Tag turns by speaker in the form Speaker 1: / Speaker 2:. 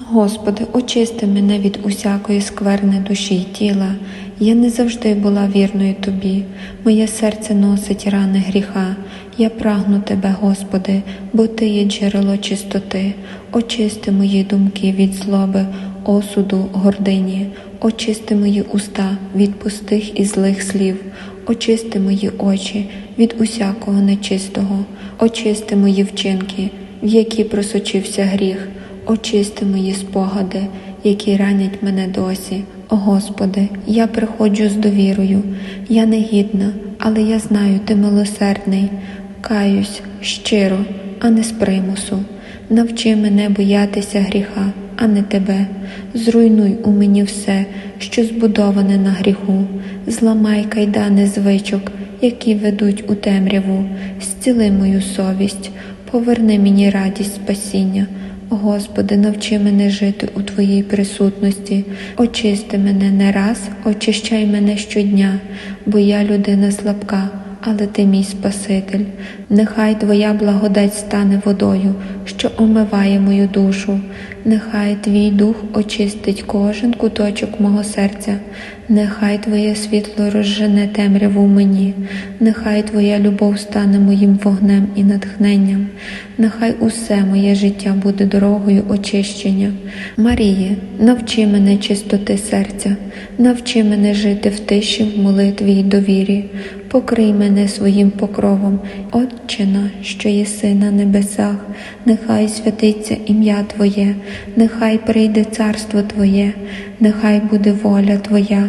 Speaker 1: Господи, очисти мене від усякої скверни душі й тіла. Я не завжди була вірною Тобі. Моє серце носить рани гріха. Я прагну Тебе, Господи, бо Ти є джерело чистоти. Очисти мої думки від злоби, осуду, гордині. Очисти мої уста від пустих і злих слів. Очисти мої очі від усякого нечистого. Очисти мої вчинки, в які просочився гріх. Очисти мої спогади, які ранять мене досі. О Господи, я приходжу з довірою. Я не гідна, але я знаю, Ти милосердний. Каюсь щиро, а не з примусу. Навчи мене боятися гріха, а не тебе. Зруйнуй у мені все, що збудоване на гріху. Зламай кайдани звичок, які ведуть у темряву. Зціли мою совість, поверни мені радість спасіння. Господи, навчи мене жити у Твоїй присутності, очисти мене не раз, очищай мене щодня, бо я людина слабка, але Ти мій Спаситель. Нехай Твоя благодать стане водою, що омиває мою душу. Нехай Твій дух очистить кожен куточок мого серця, нехай Твоє світло розжене темряву мені, нехай Твоя любов стане моїм вогнем і натхненням, нехай усе моє життя буде дорогою очищення. Маріє, навчи мене чистоти серця, навчи мене жити в тиші, в молитві й довірі, покрий мене своїм покровом, Отче наш, що єси на небесах, нехай святиться ім'я Твоє, нехай прийде царство Твоє, нехай буде воля Твоя,